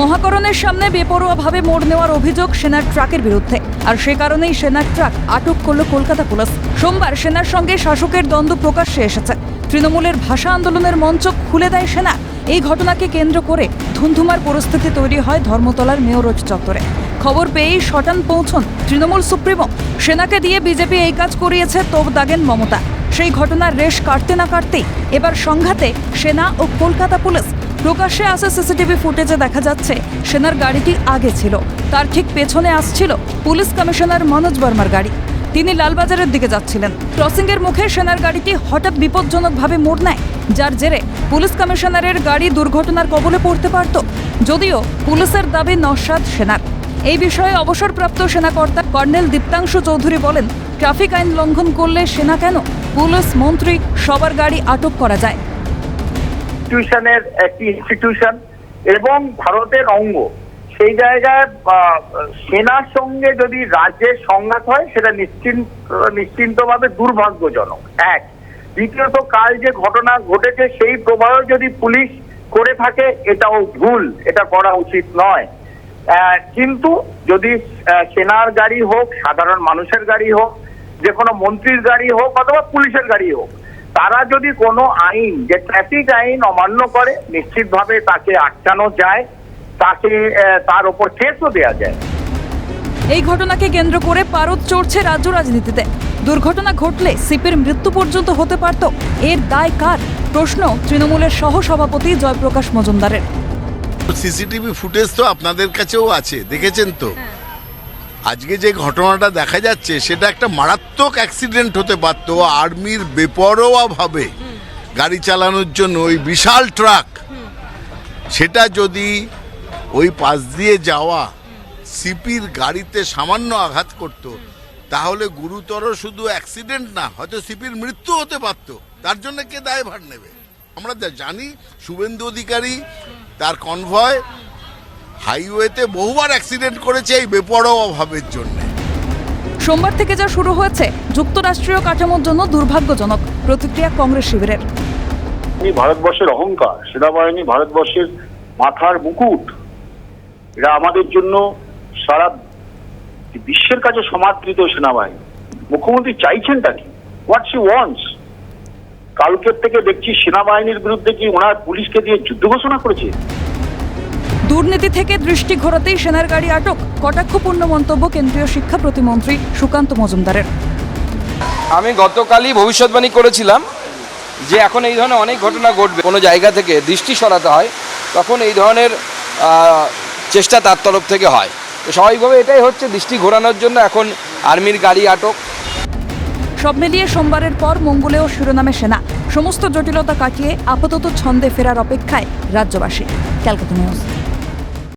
মহাকরণের সামনে বেপরোয়াভাবে মোড় নেওয়ার অভিযোগ সেনার ট্রাকের বিরুদ্ধে। আর সে কারণেই সেনার ট্রাক আটক করল কলকাতা পুলিশ। সোমবার সেনার সঙ্গে শাসকের দ্বন্দ্ব প্রকাশ্যে এসেছে। তৃণমূলের ভাষা আন্দোলনের মঞ্চ খুলে দেয় সেনা। এই ঘটনাকে কেন্দ্র করে ধুন্ধুমার পরিস্থিতি তৈরি হয় ধর্মতলার মেয়রজ চত্বরে। খবর পেয়েই শটান পৌঁছন তৃণমূল সুপ্রিমো। সেনাকে দিয়ে বিজেপি এই কাজ করিয়েছে তোপ দাগেন মমতা। সেই ঘটনার রেশ কাটতে না কাটতেই এবার সংঘাতে সেনা ও কলকাতা পুলিশ প্রকাশ্যে আসা সিসিটিভি ফুটেজে দেখা যাচ্ছে, সেনার গাড়িটি আগে ছিল। তার ঠিক পেছনে আসছিল পুলিশ কমিশনার মনোজ বর্মার গাড়ি। তিনি লালবাজারের দিকে যাচ্ছিলেন। ক্রসিংয়ের মুখে সেনার গাড়িটি হঠাৎ বিপজ্জনকভাবে মোড় নেয়, যার জেরে পুলিশ কমিশনারের গাড়ি দুর্ঘটনার কবলে পড়তে পারত। যদিও পুলিশের দাবি নস্বাদ সেনার। এই বিষয়ে অবসরপ্রাপ্ত সেনাকর্তা কর্নেল দীপ্তাংশু চৌধুরী বলেন, ট্রাফিক আইন লঙ্ঘন করলে সেনা কেন? পুলিশ মন্ত্রী সবার গাড়ি আটক করা যায়। ইনস্টিটিউশনের একটি ইনস্টিটিউশন এবং ভারতের অঙ্গ। সেই জায়গায় সেনার সঙ্গে যদি রাজ্যের সংঘাত হয়, সেটা নিশ্চিন্ত, নিশ্চিন্তভাবে দুর্ভাগ্যজনক। এক। দ্বিতীয়ত, কাল যে ঘটনা ঘটেছে, সেই প্রবাহ যদি পুলিশ করে থাকে, এটাও ভুল। এটা করা উচিত নয়। কিন্তু যদি সেনার গাড়ি হোক, সাধারণ মানুষের গাড়ি হোক যে কোনো মন্ত্রীর গাড়ি হোক, অথবা পুলিশের গাড়ি হোক তারা যদি কোনো আইন যে ট্রাফিক আইন অমান্য করে নিশ্চিতভাবে তাকে আটকানো যায় তাকে তার উপর কেসও দেওয়া যায়। এই ঘটনাকে কেন্দ্র করে পারদ চড়ছে রাজ্য রাজনীতিতে। দুর্ঘটনা ঘটলে সিপির মৃত্যু পর্যন্ত হতে পারত। এর দায় কার? প্রশ্ন তৃণমূলের সহ সভাপতি জয়প্রকাশ মজুমদারের। সিসিটিভি ফুটেজ তো আপনাদের কাছেও আছে দেখেছেন তো? আজকে যে ঘটনাটা দেখা যাচ্ছে, সেটা একটা মারাত্মক অ্যাক্সিডেন্ট হতে পারত, আর্মির বেপরোয়া ভাবে গাড়ি চালানোর জন্য ওই বিশাল ট্রাক সেটা যদি ওই পাশ দিয়ে যাওয়া সিপির গাড়িতে সামান্য আঘাত করত, তাহলে গুরুতর শুধু অ্যাক্সিডেন্ট না, হয়তো সিপির মৃত্যু হতে পারত। তার জন্য কে দায়ভার নেবে? আমরা জানি, শুভেন্দু অধিকারী, তার কনভয় হাইওয়েতে বহুবার অ্যাক্সিডেন্ট করেছে এই বেপরোয়া ভাবের জন্য। সোমবার থেকে যা শুরু হয়েছে যুক্তরাষ্ট্রীয় কাঠামোর জন্য দুর্ভাগ্যজনক প্রতিক্রিয়া কংগ্রেস শিবিরের। ভারতবর্ষের অহংকার সেনাবাহিনী ভারতবর্ষের মাথার মুকুট এরা আমাদের জন্য সারা বিশ্বের কাছে সমাদৃত সেনাবাহিনী। মুখ্যমন্ত্রী চাইছেনটা কি? হোয়াট শি ওয়ান্টস কালকের থেকে দেখছি সেনাবাহিনীর বিরুদ্ধে কি ওনার পুলিশকে দিয়ে যুদ্ধ ঘোষণা করেছে? দুর্নীতি থেকে দৃষ্টি ঘোরাতেই সেনার গাড়ি আটক। কটাক্ষপূর্ণ মন্তব্য কেন্দ্রীয় শিক্ষা প্রতিমন্ত্রী সুকান্ত মজুমদারের। আমি গতকালই ভবিষ্যৎবাণী করেছিলাম যে এখন এই ধরনের অনেক ঘটনা ঘটবে। কোনো জায়গা থেকে দৃষ্টি সরাতে হয় তখন এই ধরনের চেষ্টা তার তরফ থেকে হয়। তো স্বাভাবিকভাবে এটাই হচ্ছে দৃষ্টি ঘোরানোর জন্য এখন আর্মির গাড়ি আটক। সব মিলিয়ে সোমবারের পর মঙ্গলেও শিরোনামে সেনা। সমস্ত জটিলতা কাটিয়ে আপাতত ছন্দে ফেরার অপেক্ষায় রাজ্যবাসী। Calcutta news.